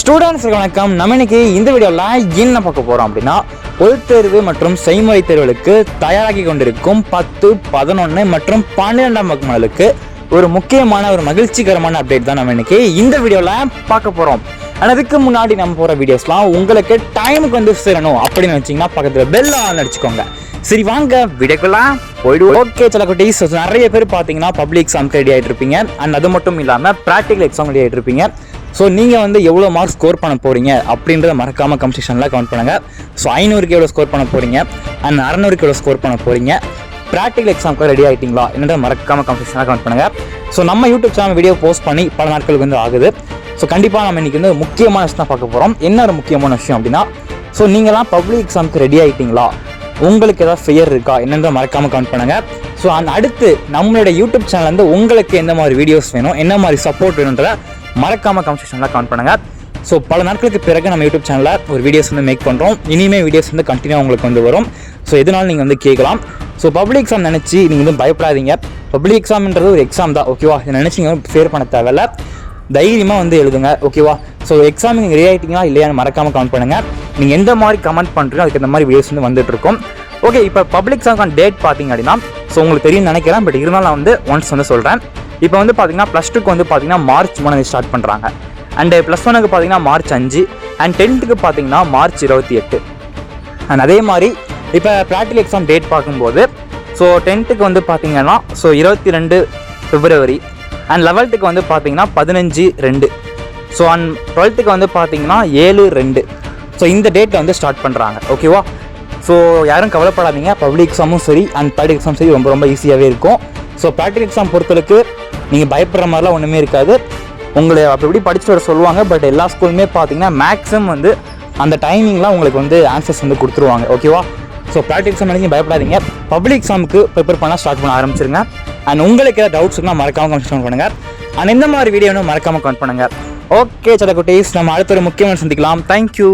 Students வணக்கம். நம்ம இன்னைக்கு இந்த வீடியோவில் என்ன பார்க்க போகிறோம் அப்படின்னா பொதுத் தேர்வு மற்றும் செய்முறை தேர்வுகளுக்கு தயாராகி கொண்டிருக்கும் பத்து பதினொன்று மற்றும் பன்னிரெண்டாம் வகுப்புகளுக்கு ஒரு முக்கியமான ஒரு மகிழ்ச்சிகரமான அப்டேட் தான் நம்ம இன்னைக்கு இந்த வீடியோவில் பார்க்க போகிறோம் ஆனால் அதுக்கு முன்னாடி நம்ம போகிற வீடியோஸ்லாம் உங்களுக்கு டைமுக்கு வந்து சேரணும் அப்படின்னு வச்சிங்கன்னா பக்கத்தில் பெல் ஆன் அடிச்சுக்கோங்க. சரி வாங்க வீடியோக்கெல்லாம் போயிடுவோம். ஓகே சில குட்டீஸ் நிறைய பேர் பார்த்தீங்கன்னா பப்ளிக் எக்ஸாம்க்கு ரெடி ஆகிட்டு இருப்பீங்க அண்ட் அது மட்டும் இல்லாமல் ப்ராக்டிக்கல் எக்ஸாம் ரெடி ஆகிட்டு இருப்பீங்க ஸோ நீங்கள் வந்து எவ்வளோ மார்க் ஸ்கோர் பண்ண போகிறீங்க அப்படின்றத மறக்காமல் கம்பெடிஷனில் கவுண்ட் பண்ணுங்கள் ஸோ ஐநூறுக்கு எவ்வளோ ஸ்கோர் பண்ண போகிறீங்க அண்ட் அறநூறுக்கு எவ்வளோ ஸ்கோர் பண்ண போகிறீங்க ப்ராக்டிகல் எக்ஸாம்க்கு ரெடி ஆகிட்டீங்களா என்னன்றத மறக்காமல் கம்பெடிஷனில் கவுண்ட் பண்ணுங்கள் ஸோ நம்ம யூடியூப் சேனல் வீடியோ போஸ்ட் பண்ணி பல நாட்களுக்கு வந்து ஆகுது. ஸோ கண்டிப்பாக நம்ம இன்றைக்கி வந்து முக்கியமான விஷயம் தான் பார்க்க போகிறோம் என்ன ஒரு முக்கியமான விஷயம் அப்படின்னா ஸோ நீங்களாம் பப்ளிக் எக்ஸாமுக்கு ரெடி ஆகிட்டீங்களா உங்களுக்கு ஏதாவது ஃபியர் இருக்கா? என்னென்ன மறக்காமல் கமெண்ட் பண்ணுங்கள் ஸோ அந்த அடுத்து நம்மளுடைய யூடியூப் சேனல் வந்து உங்களுக்கு எந்த மாதிரி வீடியோஸ் வேணும்? என்ன மாதிரி சப்போர்ட் வேணுன்றத மறக்காமல் கமெண்ட் செக்ஷனில் கமெண்ட் பண்ணுங்கள் ஸோ பல நாட்களுக்கு பிறகு நம்ம யூடியூப் சேனலில் ஒரு வீடியோஸ் வந்து மேக் பண்ணுறோம் இனிமேல் வீடியோஸ் வந்து கண்டினியூ உங்களுக்கு வந்து வரும். ஸோ எதனாலும் நீங்கள் வந்து கேட்கலாம். ஸோ பப்ளிக் எக்ஸாம் நினச்சி நீங்கள் வந்து பயப்படாதீங்க. பப்ளிக் எக்ஸாம்ன்றது ஒரு எக்ஸாம் தான் ஓகேவா இதை நினச்சி நீங்கள் ஃபேர் பண்ண தேவையில்ல. தைரியமாக வந்து எழுதுங்க ஓகேவா ஸோ எக்ஸாம் நீங்கள் ரெடி ஆகிட்டீங்களா இல்லையான்னு மறக்காமல் கமெண்ட் பண்ணுங்கள் நீங்கள் எந்த மாதிரி கமெண்ட் பண்ணுறீங்க அதுக்கு இந்த மாதிரி வீடியோஸ் வந்து வந்துட்டுருக்கும் ஓகே இப்போ பப்ளிக் எக்ஸாம்க்கான டேட் பார்த்தீங்க அப்படின்னா ஸோ உங்களுக்கு தெரியும் நினைக்கிறேன் பட் இருந்தாலும் நான் வந்து ஒன்ஸ் வந்து சொல்கிறேன் இப்போ வந்து பார்த்திங்கன்னா ப்ளஸ் டூக்கு வந்து பார்த்தீங்கன்னா மார்ச் மூணு ஸ்டார்ட் பண்ணுறாங்க அண்டு ப்ளஸ் ஒனுக்கு பார்த்தீங்கன்னா மார்ச் அஞ்சு அண்ட் டென்த்துக்கு பார்த்தீங்கன்னா மார்ச் இருபத்தி எட்டு. அண்ட் அதே மாதிரி இப்போ ப்ராக்டிகல் எக்ஸாம் டேட் பார்க்கும்போது ஸோ டென்த்துக்கு வந்து பார்த்திங்கன்னா ஸோ இருபத்தி ரெண்டு பிப்ரவரி அண்ட் லெவல்த்துக்கு வந்து பார்த்தீங்கன்னா பதினஞ்சு ரெண்டு. ஸோ அண்ட் டுவெல்த்துக்கு வந்து பார்த்தீங்கன்னா ஏழு ரெண்டு. ஸோ இந்த டேட்டை வந்து ஸ்டார்ட் பண்ணுறாங்க ஓகேவா ஸோ யாரும் கவலைப்படாதீங்க. பப்ளிக் எக்ஸாமும் சரி அண்ட் தேர்ட் எக்ஸாம் சரி ரொம்ப ரொம்ப ஈஸியாகவே இருக்கும். ஸோ ப்ராக்டிகல் எக்ஸாம் பொறுத்தளவுக்கு நீங்கள் பயப்படுற மாதிரிலாம் ஒன்றுமே இருக்காது. உங்களை அப்படி இப்படி படிச்சுட்டு வர சொல்லுவாங்க பட் எல்லா ஸ்கூலுமே பார்த்தீங்கன்னா மேக்ஸிமம் வந்து அந்த டைமிங்லாம் உங்களுக்கு வந்து ஆன்சர்ஸ் வந்து கொடுத்துருவாங்க. ஓகேவா ஸோ ப்ராக்டிக் எக்ஸாம் நினைச்சு பயப்படாதீங்க. பப்ளிக் எக்ஸாமுக்கு ப்ரிப்பேர் பண்ண ஸ்டார்ட் பண்ண ஆரம்பிச்சிருங்க. அண்ட் உங்களுக்கு ஏதாவது டவுட்ஸ்னா மறக்காமல் மறக்காம கமெண்ட் பண்ணுங்கள் அண்ட் இந்த மாதிரி வீடியோ மறக்காமல் கமெண்ட் பண்ணுங்கள் ஓகே சில நம்ம அடுத்த ஒரு முக்கியமான சந்திக்கலாம். தேங்க்யூ